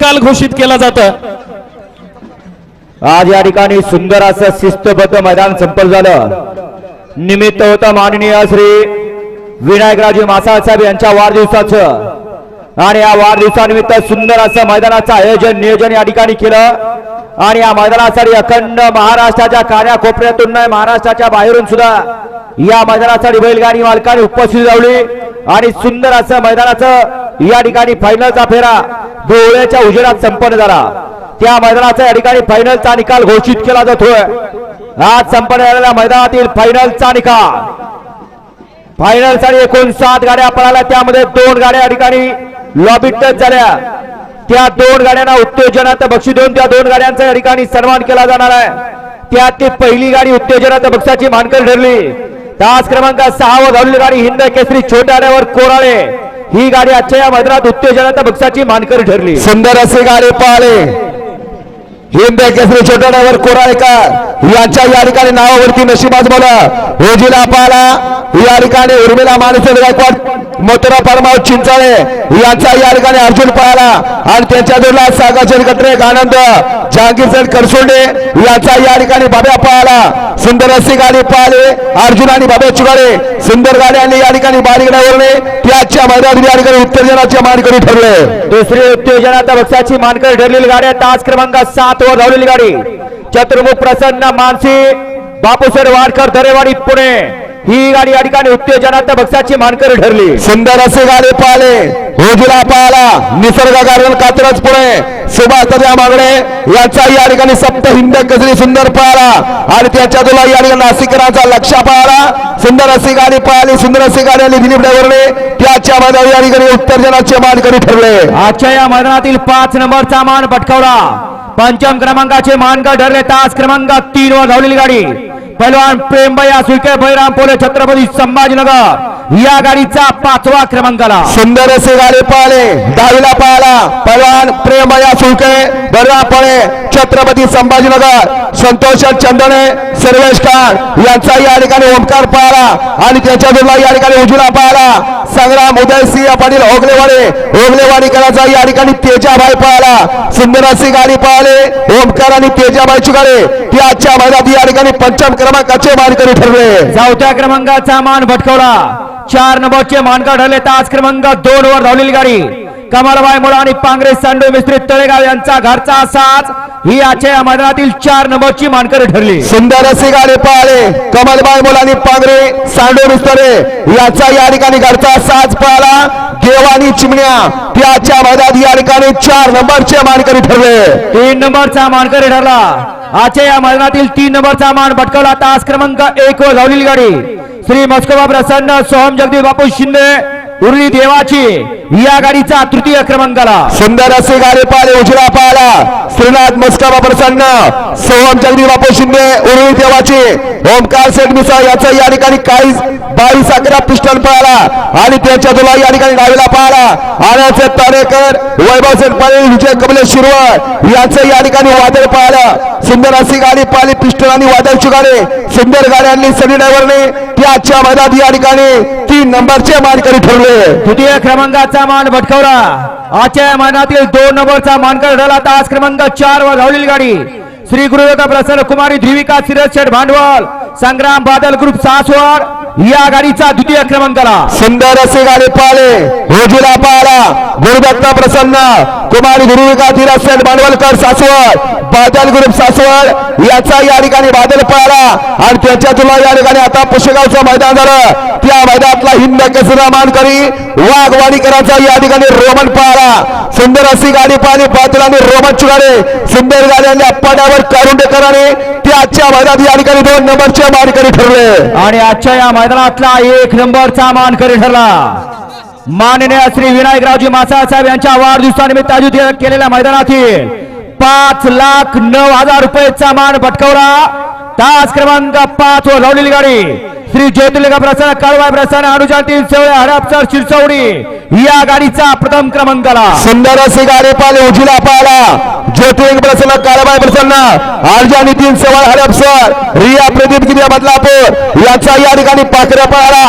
काल घोषित केला जातं. आज या ठिकाणी सुंदर असं शिस्तबद्ध मैदान संपन्न झालं. निमित्त होतं माननीय श्री विनायकराजे मासाळ साहेब यांच्या वाढदिवसाचं. आणि या वाढदिवसानिमित्त सुंदर असं मैदानाचं आयोजन नियोजन या ठिकाणी केलं. आणि या मैदानासाठी अखंड महाराष्ट्राच्या कान्याकोपऱ्यातून नाही महाराष्ट्राच्या बाहेरून सुद्धा या मैदानासाठी बैलगाडी मालकाने उपस्थित रावली. आणि सुंदर असं मैदानाचं या ठिकाणी फायनलचा फेरा. डोळ्याच्या उजेडात संपन्न झाला. त्या मैदानाचा या ठिकाणी फायनलचा निकाल घोषित केला जातोय. आज संपन्न झालेल्या मैदानातील फायनलचा निकाल. फायनलसाठी एकूण सात गाड्या पळाल्या. त्यामध्ये दोन गाड्या या ठिकाणी लॉबी टच झाल्या. त्या दोन गाड्यांना उत्तेजनाचं बक्षीस देऊन त्या दोन गाड्यांचा या ठिकाणी सन्मान केला जाणार आहे. त्यात ती पहिली गाडी उत्तेजनाच्या बक्षाची मानकर ठरली. तास क्रमांक सहा व धावलेली गाडी हिंद केसरी छोट्यावर कोराळे. ही गाडी आजच्या या मैदानात उत्तेजनाच्या बक्षाची मानकरी ठरली. सुंदर असे गाडी पाहले हिंद केसरी छोट्या कोराळेकर यांच्या या ठिकाणी नावावरती नशीबाज बोला. रोजीला पाहला या ठिकाणी उर्मिला मानसेल गायकवाड मोतरा परमाव चिंचाळे यांचा या ठिकाणी अर्जुन पाहला आणि त्यांच्या जोडला सागाचल कत्रे आनंद. जहांगीर करसोंडे यांचा या ठिकाणी बाब्या पाहला सुंदर असे गाडी पाहिले अर्जुन आणि बाब्या चुगाडे सुंदर गाड्यांनी या ठिकाणी बारीक ड्रायव्हरने त्याच्या मैदानात या ठिकाणी उत्तेजनाचे मानकरी ठरले. दुसरी उत्तेजनाच्या बक्षाची मानकरी ठरलेली गाडी तास क्रमांक सात वर धावलेली गाडी. चतुर्मुख प्रसन्न मानसी बापूसर वाडकर दरेवाडी पुणे. ही गाडी या ठिकाणी उत्तेजनाच्या बक्षाची मानकरी ठरली. सुंदर असे गाडी पाहिले. रोजीला पाहला निसर्ग गार्डन कात्रज पुणे सुभाष मागणे. याचा या ठिकाणी सप्त हिंद गजरी सुंदर पाहला आणि त्याच्या तुला या ठिकाणी नाशिकरांचा लक्ष पाहला सुंदर अशी गाडी पाहिली. सुंदर अशी गाडी आली दिलीप ड्रायव्हरने त्याच्या मैदानी या ठिकाणी उत्तेजनाचे मानकरी ठरले. आजच्या या मैदानातील पाच नंबरचा मान पटकावला. पंचम क्रमांकाचे मानकर ठरले. तास क्रमांक तीन वर धावलेली गाडी. पैलवान प्रेमबया सुळके भैराम पोले छत्रपती संभाजीनगर। या गाडीचा पाचवा क्रमांकाला सुंदर असे गाडी पाहिले. दहावीला पाहला. पलवान प्रेमया सुळके बर्रापळे छत्रपती संभाजीनगर संतोष चंदने सर्वेश खान यांचा या ठिकाणी ओंकार पाहला आणि त्याच्या जोडला या ठिकाणी उजूला पाहला. संग्राम उदयसिंह पाटील ओगलेवाडे ओगलेवाडीकरांचा या ठिकाणी तेजाबाई पाहला. सुंदर अशी गाडी पाहिले. ओमकार आणि तेजाबाई चुगाडे ती आजच्या मैदानात या ठिकाणी पंचम क्रमांकाचे मानकरी ठरले. चौथ्या क्रमांकाचा मान भटकवला. चार नंबरचे मानकर ठरले तास क्रमांक दोन वर धावलेली गाडी. कमलबाई मुळा आणि पांगरे सांडू मिस्त्री तळेगाव यांचा घरचा साज. ही आजच्या मैदानातील चार नंबरची मानकरी ठरली. सुंदर असे गाडी पाहिले कमलबाई मुलांनी पांगरे सांडो मिस्तरे याचा या ठिकाणी घरचा साज पाहला देवानी चिमण्या त्याच्या मैदानात या ठिकाणी चार नंबरचे मानकरी ठरले. तीन नंबरचा मानकरी ठरला. आजच्या या मैदानातील तीन नंबरचा मान भटकवला. तास क्रमांक एक वर धावलेली गाडी. श्री मस्कोबा प्रसन्न सोहम जगदीश बापू शिंदे। उरली देवाची या गाडीचा तृतीय क्रमांकाला सुंदर असे गाडी पाहिले उजरा पाहला श्रीनाथ मस्काबा प्रसन्न. सोहम जगदी बापू शिंदे उर्वी देवाची. ओमकार सेठ मिसा याचा या ठिकाणी काही बावीस अकरा पिस्टन पाहला आणि त्याच्या तुला या ठिकाणी डावीला पाहला आनंद तारेकर वैभव सेठ पाटील विजय कमले शिरवळ याचं या ठिकाणी वादळ पाहिलं सुंदर अशी गाडी पाहिली पिस्टन आणि वादळची गाडी. सुंदर गाड्यांनी सनी ड्रायव्हरने. त्याच्या मैदानात या ठिकाणी तीन नंबरचे मानकरी ठरले. द्वितीय क्रमांकाचा मान भटकवला. आजच्या मानातील दोन नंबरचा मानकर ठरला तास क्रमांक चार वर धावलेली गाडी. श्री गुरुदत्ता प्रसन्न कुमारी द्विविका सिरज शेठ भांडवल संग्राम बादल ग्रुप सासवड या गाडीचा द्वितीय क्रमांकाला सुंदर असे गाडी पाहिले. रोजीला पाहला. गुरुदत्त प्रसन्न. कुमारी गुरुविका धीरज भांडवलकर सासवड. बादल ग्रुप सासवड याचा या ठिकाणी बादल पाहला. आणि त्याच्या तुला या ठिकाणी आता पुशेगावचं मैदान झालं. त्या मैदानातला हिंद केसरा मानकरी वाघवाडीकरांचा या ठिकाणी रोमन पाहला. सुंदर अशी गाडी पाहिली. पाटील आणि रोमन चुगाडे सुंदर गाडी आणि अप्पाड्यावर कारुंडेकरांनी त्याच्या मैदानात या ठिकाणी दोन नंबरचे मानकरी ठरले. आणि आजच्या या मैदानातला एक नंबरचा मानकरी ठरला. माननीय श्री विनायकरावजी मासाळ साहेब यांच्या वाढदिवसानिमित्त आयोजित केलेल्या मैदानातील पाच लाख नऊ हजार रुपयेचा मान पटकवला तास क्रमांक पाच वर लावलेली गाडी. श्री ज्योतिर्लिंग प्रसन्न काळवाय प्रसन्न अनुजातील सेवळे हडपसर शिरसवडी. या गाडीचा प्रथम क्रमांकाला. सुंदर अशी गाडी पाहिली उजिला पाहिला. ज्योतिर्लिंग प्रसन्न काळबाई प्रसन्न आरजा नितीन सवाल हडपसर रिया प्रदीप गिरिया बदलापूर याचा या ठिकाणी पाखऱ्या पळाला.